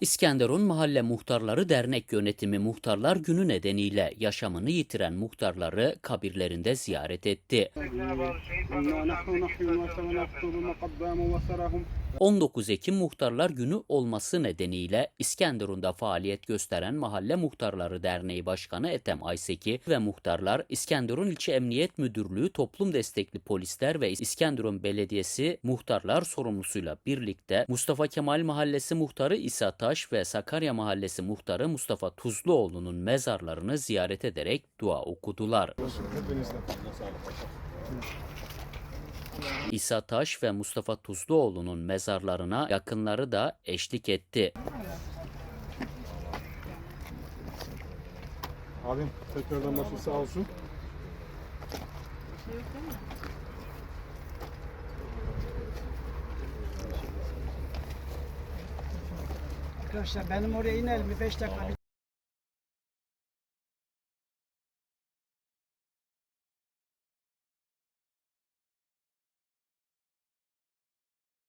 İskenderun Mahalle Muhtarları Dernek Yönetimi Muhtarlar Günü nedeniyle yaşamını yitiren muhtarları kabirlerinde ziyaret etti. 19 Ekim Muhtarlar Günü olması nedeniyle İskenderun'da faaliyet gösteren Mahalle Muhtarları Derneği Başkanı Etem Ayseki ve muhtarlar İskenderun İlçe Emniyet Müdürlüğü Toplum Destekli Polisler ve İskenderun Belediyesi muhtarlar sorumlusuyla birlikte Mustafa Kemal Mahallesi Muhtarı İsa Taş ve Sakarya Mahallesi Muhtarı Mustafa Tuzluoğlu'nun mezarlarını ziyaret ederek dua okudular. Hepinizden. İsa Taş ve Mustafa Tuzluoğlu'nun mezarlarına yakınları da eşlik etti. Abim tekrardan başın sağ olsun. Arkadaşlar benim oraya inelim bir 5 dakika bir